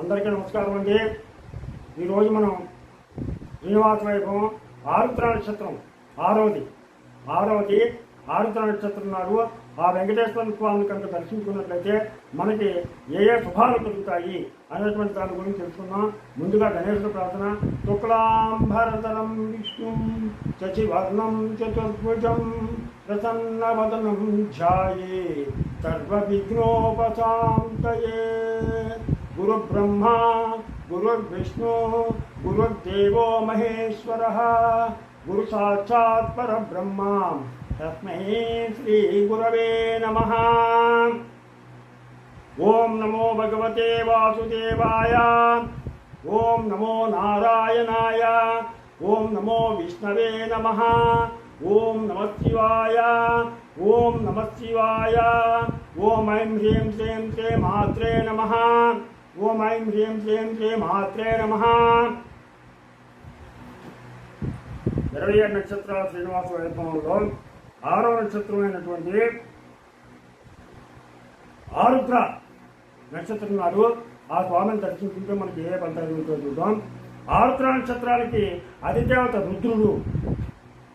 అందరికీ నమస్కారం అండి. ఈరోజు మనం శ్రీనివాస వైభవం ఆరుద్ర నక్షత్రం ఆరవది. ఆరవది ఆరుద్ర నక్షత్రం నాడు ఆ వెంకటేశ్వర స్వామిని కనుక దర్శించుకున్నట్లయితే మనకి ఏ ఏ శుభాలు కలుగుతాయి అనేటువంటి దాని గురించి తెలుసుకుందాం. ముందుగా గణేశుడు ప్రార్థన. శుక్లాంబరతరం విష్ణు శశివర్ణం చతుర్భుజం ప్రసన్నవదనం ధ్యాయే. సర్వవిఘ్నోపశాంతయే. గురుబ్రహ్మా గురుర్విష్ణు గురుర్దేవో మహేశ్వర గురు సాక్షాత్ పరబ్రహ్మ తస్మై శ్రీ గురవే నమః ఓం నమో భగవతే వాసుదేవాయ ఓం నమో నారాయణాయ ఓం నమో విష్ణవే నమ ఓం నమ శివాయ ఓం నమ శివాయ ఓం ఐం హ్రీం శ్రీం శ్రీ మాత్రే నమ ఓం ఐం హ్రీం శ్రీం శ్రీ మాత్రే నమ. ఇరవై ఏడు నక్షత్రాల శ్రీనివాస వైభవంలో ఆరో నక్షత్రమైనటువంటి ఆరుద్ర నక్షత్రం నాడు ఆ స్వామిని దర్శించుకుంటే మనకి ఏ పంట జరుగుతుందో చూద్దాం. ఆరుద్ర నక్షత్రాలకి అధిదేవత రుద్రుడు.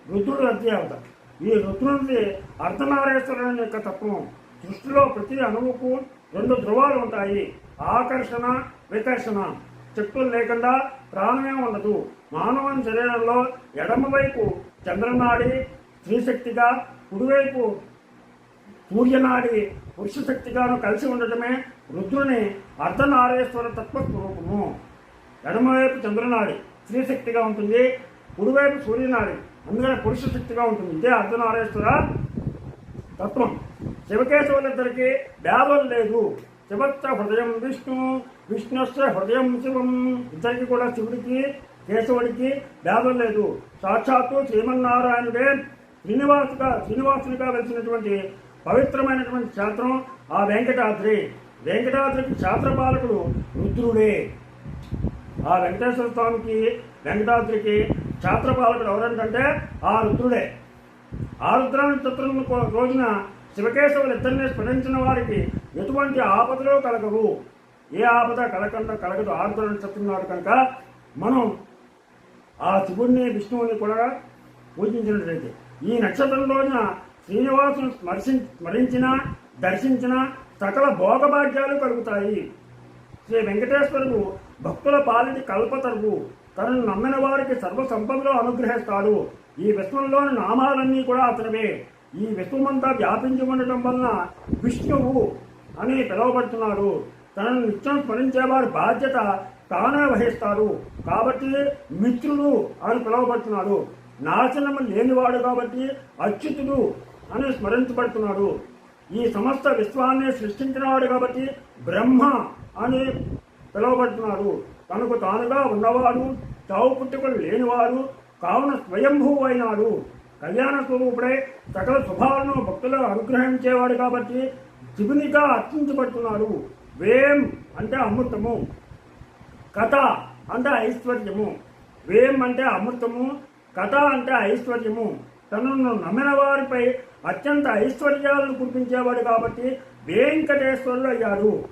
రుద్రుడు అధిదేవత. ఈ రుద్రుడికి అర్ధనారేశ్వరుని యొక్క తత్వం. సృష్టిలో ప్రతి అణువుకు రెండు ధ్రువాలు ఉంటాయి. ఆకర్షణ వికర్షణ. చెప్పులు లేకుండా ప్రాణమే ఉండదు. మానవుని శరీరంలో ఎడమవైపు చంద్రనాడి స్త్రీశక్తిగా కుడివైపు సూర్యనాడి పురుష శక్తిగాను కలిసి ఉండటమే రుద్రుని అర్ధనారేశ్వర తత్వస్వరూపము. ఎడమవైపు చంద్రనాడి స్త్రీశక్తిగా ఉంటుంది కుడివైపు సూర్యనాడి అందుకనే పురుష శక్తిగా ఉంటుంది. ఇదే అర్ధనారేశ్వర తత్వం. శివకేశవులిద్దరికీ భేదం లేదు. శివత్వ హృదయం విష్ణు విష్ణుశ్చ హృదయం శివం. ఇద్దరికి కూడా శివుడికి కేశవుడికి భేదం లేదు. సాక్షాత్తు శ్రీమన్నారాయణుడే శ్రీనివాసుగా శ్రీనివాసునిగా వెలిసినటువంటి పవిత్రమైనటువంటి క్షేత్రం ఆ వెంకటాద్రి. వెంకటాద్రికి క్షేత్రపాలకుడు రుద్రుడే. ఆ వెంకటేశ్వర స్వామికి వెంకటాద్రికి క్షేత్రపాలకుడు ఎవరంటే ఆ రుద్రుడే. ఆ రుద్ర చిత్రం రోజున శివకేశవులు ఇద్దరిని స్మరించిన వారికి ఎటువంటి ఆపదలో కలగవు. ఏ ఆపద కలగకుండా కలగదు. ఆరుద్ర చెప్తున్నాడు కనుక మనం ఆ శివుణ్ణి విష్ణువుని కూడా పూజించినట్లయితే ఈ నక్షత్రం రోజున శ్రీనివాసును స్మర్శి స్మరించిన దర్శించిన సకల భోగభాగ్యాలు కలుగుతాయి. శ్రీ వెంకటేశ్వరుడు భక్తుల పాలిటి కల్పతరువు. తనను నమ్మిన వారికి సర్వ సంపదలో అనుగ్రహిస్తాడు. ఈ విశ్వంలోని నామాలన్నీ కూడా అతనివే. ఈ విశ్వమంతా వ్యాపించి ఉండటం వలన విష్ణువు అని పిలువబడుతున్నాడు. తనను నిత్యం స్మరించేవారి బాధ్యత తానే వహిస్తారు కాబట్టి మిత్రుడు అని పిలువబడుతున్నాడు. నాశనము లేనివాడు కాబట్టి అచ్యుతుడు అని స్మరించబడుతున్నాడు. ఈ సమస్త విశ్వాన్ని సృష్టించినవాడు కాబట్టి బ్రహ్మ అని పిలువబడుతున్నాడు. తనకు తానుగా ఉన్నవాడు చావు పుట్టుకలు లేనివాడు కావున స్వయంభూ అయినాడు. కళ్యాణ స్వరూపుడై సకల శుభాలను భక్తులకు అనుగ్రహించేవాడు కాబట్టి శివునిగా అర్చించబడుతున్నాడు వేం అంటే అమృతము. కథ అంటే ఐశ్వర్యము. వేం అంటే అమృతము. కథ అంటే ఐశ్వర్యము. తనను నమ్మిన వారిపై అత్యంత ఐశ్వర్యాలను కురిపించేవాడు కాబట్టి వెంకటేశ్వరుడు అయ్యాడు.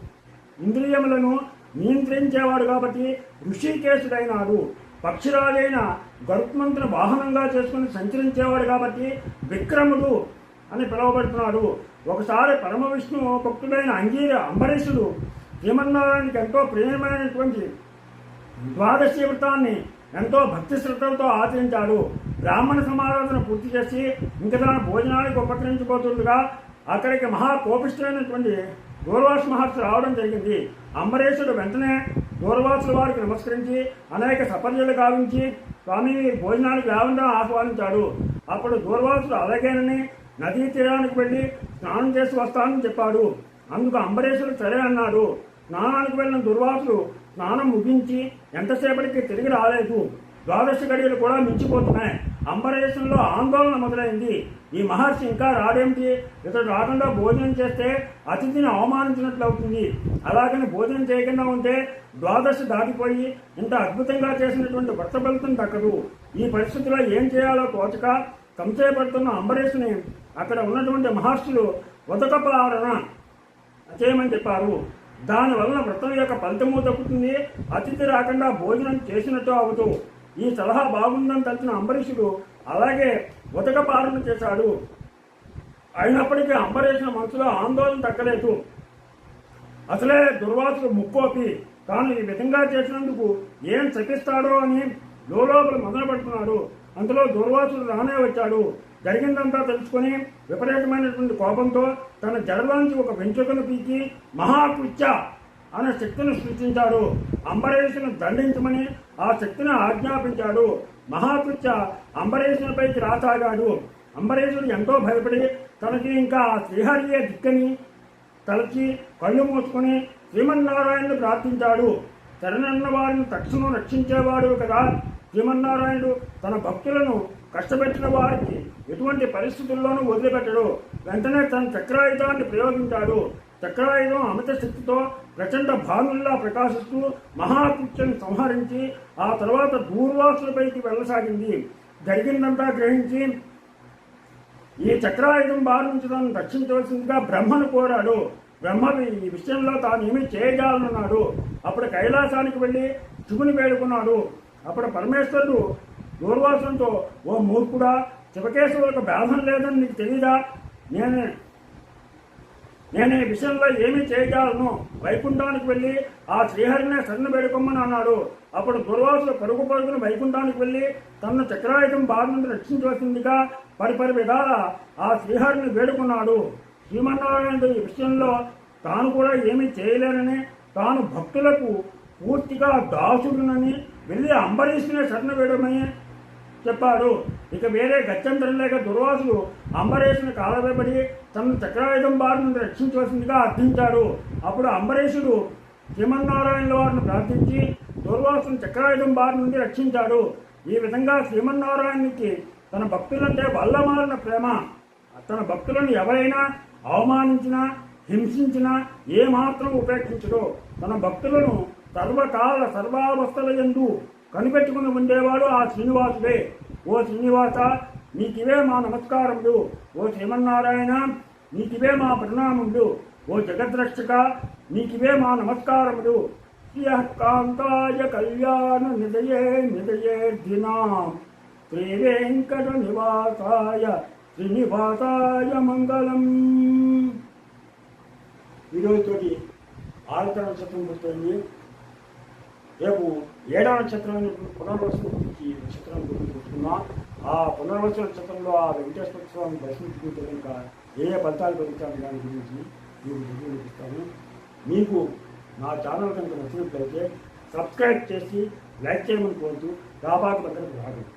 ఇంద్రియములను నియంత్రించేవాడు కాబట్టి ఋషికేశుడైనాడు. పక్షిరాజైన గరుత్మంతుని వాహనంగా చేసుకుని సంచరించేవాడు కాబట్టి విక్రముడు అని పిలువబడుతున్నాడు. ఒకసారి పరమ విష్ణు భక్తుడైన అంగీర అంబరీషుడు శ్రీమన్నారాయణకి ఎంతో ప్రియమైనటువంటి ద్వాదశి వ్రతాన్ని ఎంతో భక్తి శ్రద్ధలతో ఆచరించాడు. బ్రాహ్మణ సమారాధన పూర్తి చేసి ఇంక తన భోజనానికి ఉపకరించబోతుండగా అక్కడికి మహా దూర్వాసు మహర్షి రావడం జరిగింది. అంబరీషుడు వెంటనే దూర్వాసుల వారికి నమస్కరించి అనేక సపర్యలు గావించి స్వామి భోజనానికి రావడం ఆహ్వానించాడు. అప్పుడు దూర్వాసుడు అలాగేనని నదీ తీరానికి వెళ్ళి స్నానం చేసి వస్తానని చెప్పాడు. అందుకు అంబరీషుడు సరే అన్నాడు. స్నానానికి వెళ్ళిన దుర్వాసులు స్నానం ముగించి ఎంతసేపటికి తిరిగి రాలేదు. ద్వాదశ గడియలు కూడా మించిపోతున్నాయి. అంబరేషంలో ఆందోళన మొదలైంది. ఈ మహర్షి ఇంకా రాడేమిటి? ఇతడు రాకుండా భోజనం చేస్తే అతిథిని అవమానించినట్లు అవుతుంది. అలాగని భోజనం చేయకుండా ఉంటే ద్వాదశ దాటిపోయి ఇంత అద్భుతంగా చేసినటువంటి భర్త ఫలితం దక్కదు. ఈ పరిస్థితిలో ఏం చేయాలో తోచక సంశయపడుతున్న అంబరీషుని అక్కడ ఉన్నటువంటి మహర్షులు ఉదకపాలన చేయమని చెప్పారు. దాని వలన వ్రతం యొక్క ఫలితము దక్కుతుంది. అతిథి రాకుండా భోజనం చేసినట్టు అవుతూ ఈ సలహా బాగుందని తలిచిన అంబరీషుడు అలాగే ఉదకపాలన చేశాడు. అయినప్పటికీ అంబరీషుల మనసులో ఆందోళన తగ్గలేదు. అసలే దుర్వాసుడు ముక్కోపి. తాను ఈ విధంగా చేసినందుకు ఏం చకిస్తాడో అని లోపల మొదలుపెడుతున్నాడు. అంతలో దుర్వాసుడు రానే వచ్చాడు. జరిగిందంతా తెలుసుకొని విపరీతమైనటువంటి కోపంతో తన జడలోంచి ఒక వెంచుకను పీకి మహాకృత్య అనే శక్తిని సృష్టించాడు అంబరీషును దండించమని ఆ శక్తిని ఆజ్ఞాపించాడు. మహాకృత్య అంబరీషునిపైకి రాసాగాడు. అంబరీషుడు ఎంతో భయపడి తనకి ఇంకా ఆ శ్రీహరియే దిక్కని తలచి కళ్ళు మూసుకొని శ్రీమన్నారాయణుడు ప్రార్థించాడు. శరణన్న వారిని తక్షణం రక్షించేవాడు కదా. శ్రీమన్నారాయణుడు తన భక్తులను కష్టపెట్టిన వారికి ఎటువంటి పరిస్థితుల్లోనూ వదిలిపెట్టడు. వెంటనే తన చక్రాయుధాన్ని ప్రయోగించాడు. చక్రాయుధం అమిత శక్తితో ప్రచండ భానుల్లా ప్రకాశిస్తూ మహాకృత్యను సంహరించి ఆ తర్వాత దూర్వాసులపైకి వెళ్ళసాగింది. జరిగిందంతా గ్రహించి ఈ చక్రాయుధం బారి నుంచి తను రక్షించవలసిందిగా బ్రహ్మను కోరాడు. బ్రహ్మ ఈ విషయంలో తాను ఏమీ చేయగలనున్నాడు అప్పుడు కైలాసానికి వెళ్ళి శివుని వేడుకున్నాడు. అప్పుడు పరమేశ్వరుడు దూర్వాసంతో ఓ మూర్ఖుడా శివకేశవులకు భేదం లేదని నీకు తెలీదా? నేను నేను ఈ విషయంలో ఏమీ చేయగలను. వైకుంఠానికి వెళ్ళి ఆ శ్రీహరినే శరణ వేడుకోమని అన్నాడు. అప్పుడు దుర్వాసులు పరుగు పరుగును వైకుంఠానికి వెళ్ళి తనను చక్రాయుధం బాధ నుండి రక్షించవలసిందిగా పరిపరి విధాల ఆ శ్రీహరిని వేడుకున్నాడు. శ్రీమన్నారాయణుడు ఈ విషయంలో తాను కూడా ఏమీ చేయలేనని తాను భక్తులకు పూర్తిగా దాసుడునని వెళ్ళి అంబరీషునే శరణ వేయడమని చెప్పాడు. ఇక వేరే గత్యంతరం లేక దుర్వాసులు అంబరీషుని కాలవేపడి తన చక్రాయుధం బారి నుండి రక్షించవలసిందిగా అర్థించాడు అప్పుడు అంబరీషుడు శ్రీమన్నారాయణుల వారిని ప్రార్థించి దుర్వాసుని చక్రాయుధం బారి నుండి రక్షించాడు. ఈ విధంగా శ్రీమన్నారాయణునికి తన భక్తులంటే వల్లమాలిన ప్రేమ. తన భక్తులను ఎవరైనా అవమానించినా హింసించినా ఏమాత్రం ఉపేక్షించడు. తన భక్తులను సర్వకాల సర్వావస్థల యందు కనిపెట్టుకుని ఉండేవాడు ఆ శ్రీనివాసుడే. ఓ శ్రీనివాస నీకివే మా నమస్కారములు. ఓ శ్రీమన్నారాయణ నీకివే మా ప్రణామములు. ఓ జగద్రక్షక నీకివే మా నమస్కారములు. కాంతాయ కళ్యాణ నిదయే నిదయే దినాం. శ్రీవేంకట నివాసాయ శ్రీనివాసాయ మంగళం. ఈరోజుతోటి ఆరతరం శతం పుట్టింది రేపు ఏడవ నక్షత్రం అయినటువంటి పునర్వసు గురించి ఈ నక్షత్రం గురించి ఆ పునర్వసు నక్షత్రంలో ఆ వెంకటేశ్వర స్వామి దర్శించుకుంటే కనుక ఏ ఏ ఫలితాలు పొందుతాను దాని గురించి మీకు చూపిస్తాను మీకు నా ఛానల్ కనుక నచ్చినట్లయితే సబ్స్క్రైబ్ చేసి లైక్ చేయమని కోరుతూ దాబాకు దగ్గరకు రాగండి